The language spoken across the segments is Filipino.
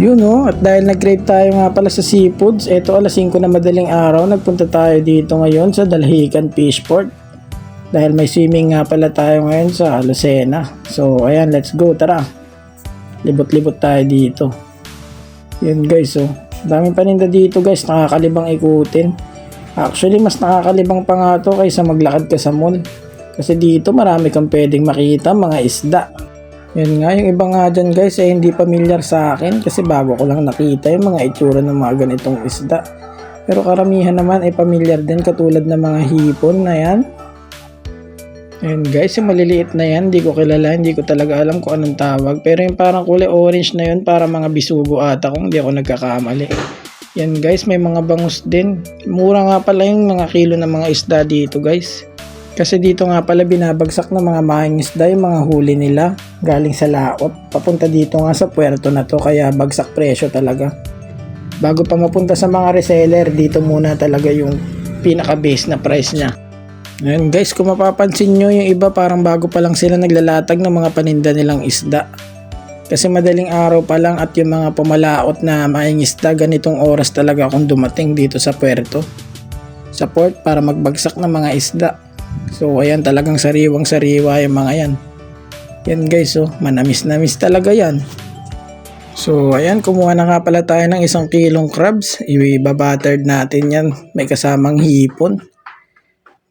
Yun no, at dahil nag-grade tayo nga pala sa seafoods, eto alas 5 na madaling araw, nagpunta tayo dito ngayon sa Dalhican Fishport. Dahil may swimming nga pala tayo ngayon sa Lucena. So ayan, let's go, tara. Libot-libot tayo dito. Yun guys, oh. Daming paninda dito guys, nakakalibang ikutin. Actually, mas nakakalibang pa nga to kaysa maglakad ka sa mall. Kasi dito marami kang pwedeng makita mga isda. Yun nga, yung iba nga dyan guys ay hindi familiar sa akin kasi bago ko lang nakita yung mga itsura ng mga ganitong isda. Pero karamihan naman ay familiar din katulad ng mga hipon na yan. Ayun guys, yung maliliit na yan, hindi ko kilala, hindi ko talaga alam kung anong tawag. Pero yung parang kulay orange na yun, para mga bisugo ata kung hindi ako nagkakamali. Yan guys, may mga bangus din. Mura nga pala yung mga kilo ng mga isda dito guys. Kasi dito nga pala binabagsak ng mga mahing isda yung mga huli nila galing sa laot. Papunta dito nga sa puerto na to kaya bagsak presyo talaga. Bago pa mapunta sa mga reseller, dito muna talaga yung pinaka base na price niya. Ngayon guys, kung mapapansin nyo, yung iba parang bago pa lang sila naglalatag ng mga paninda nilang isda. Kasi madaling araw pa lang at yung mga pumalaot na maing isda, ganitong oras talaga akong dumating dito sa puerto. Sa port para magbagsak ng mga isda. So ayan talagang sariwang sariwa yung mga yan. Yan guys oh, manamis-namis talaga yan. So ayan, kumuha na nga pala tayo ng isang kilong crabs. Ibabattered natin yan. May kasamang hipon.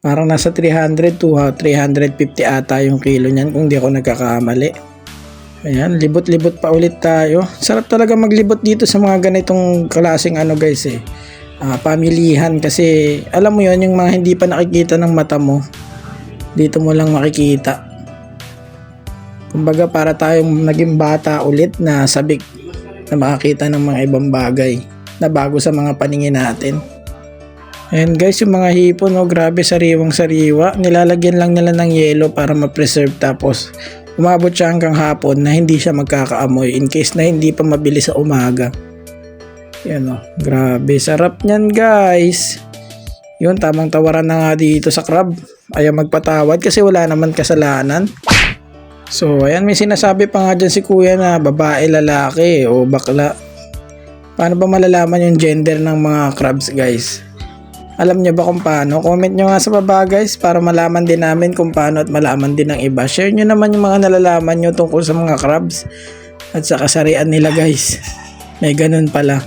Parang nasa 300 to ah, 350 ata yung kilo niyan kung di ako nagkakamali. Ayan, libot-libot pa ulit tayo. Sarap talaga maglibot dito sa mga ganitong klaseng ano guys eh. Ah, pamilihan kasi alam mo yon yung mga hindi pa nakikita ng mata mo. Dito mo lang makikita. Kumbaga para tayong naging bata ulit na sabik na makakita ng mga ibang bagay na bago sa mga paningin natin. Ayan guys, yung mga hipon, no, grabe sariwang sariwa. Nilalagyan lang nila ng yelo para ma-preserve tapos umabot siya hanggang hapon na hindi siya magkakaamoy in case na hindi pa mabili sa umaga. Yan o, grabe sarap niyan guys. Yun, tamang tawaran na nga dito sa crab. Ayaw magpatawad kasi wala naman kasalanan. So, ayan, may sinasabi pa nga dyan si kuya na babae, lalaki o bakla. Paano ba malalaman yung gender ng mga crabs guys? Alam nyo ba kung paano? Comment nyo nga sa baba guys para malaman din namin kung paano at malaman din ng iba. Share nyo naman yung mga nalalaman nyo tungkol sa mga crabs at sa kasarian nila guys. May ganun pala.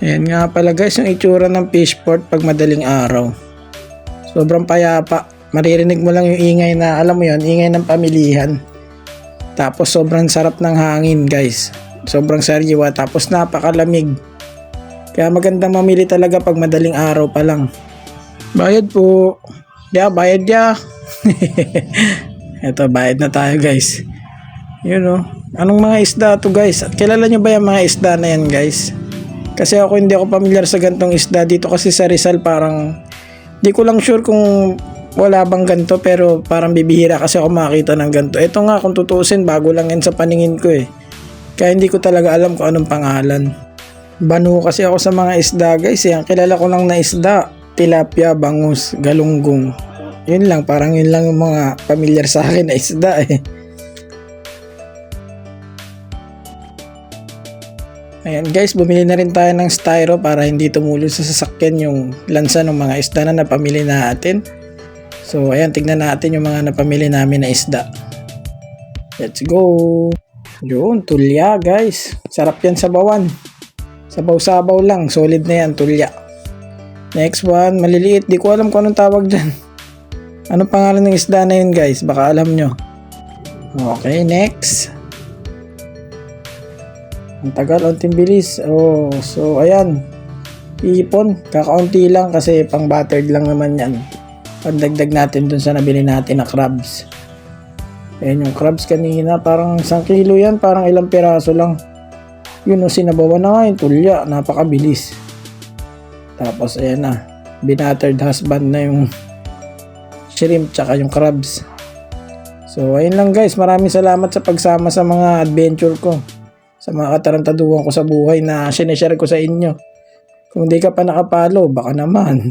Ayan nga pala guys yung itsura ng fishport pag madaling araw. Sobrang payapa. Maririnig mo lang yung ingay na alam mo yon ingay ng pamilihan. Tapos sobrang sarap ng hangin guys. Sobrang sariwa tapos napakalamig. Kaya maganda mamili talaga pag madaling araw pa lang. Bayad po. Ya, bayad ya. Ito, bayad na tayo guys. Yun o. Anong mga isda to guys? At kilala nyo ba yung mga isda na yan guys? Kasi ako hindi ako familiar sa gantong isda dito kasi sa Rizal parang di ko lang sure kung wala bang ganto pero parang bibihira kasi ako makita ng ganto. Ito nga kung tutuusin bago lang yan sa paningin ko eh. Kaya hindi ko talaga alam kung anong pangalan. Banu kasi ako sa mga isda guys. Eh. Ang kilala ko lang na isda, tilapia, bangus, galunggong. Yun lang, parang yun lang yung mga familiar sa akin na isda eh. Ayan guys, bumili na rin tayo ng styro para hindi tumulo sa sasakyan yung lansa ng mga isda na napamili natin. So ayan, tignan natin yung mga napamili namin na isda. Let's go! Yun, tulya guys. Sarap yan sa bawan. Sabaw-sabaw lang, solid na yan, tulya. Next one, maliliit. Di ko alam kung anong tawag dyan. Anong pangalan ng isda na yun guys? Baka alam nyo. Okay, next. Ang tagal, unting bilis. Oh, so ayan. Ipon, kakaunti lang kasi pang battered lang naman yan. Pandagdag natin dun sa nabili natin na crabs. Ayan yung crabs kanina, parang isang kilo yan, parang ilang piraso lang. Yun o, sinabawan na nga yung tulya, napakabilis. Tapos ayan na, binattered husband na yung shrimp tsaka yung crabs. So ayun lang guys, maraming salamat sa pagsama sa mga adventure ko. Sa mga katarantaduhan ko sa buhay na sineshare ko sa inyo. Kung di ka pa nakapalo, baka naman.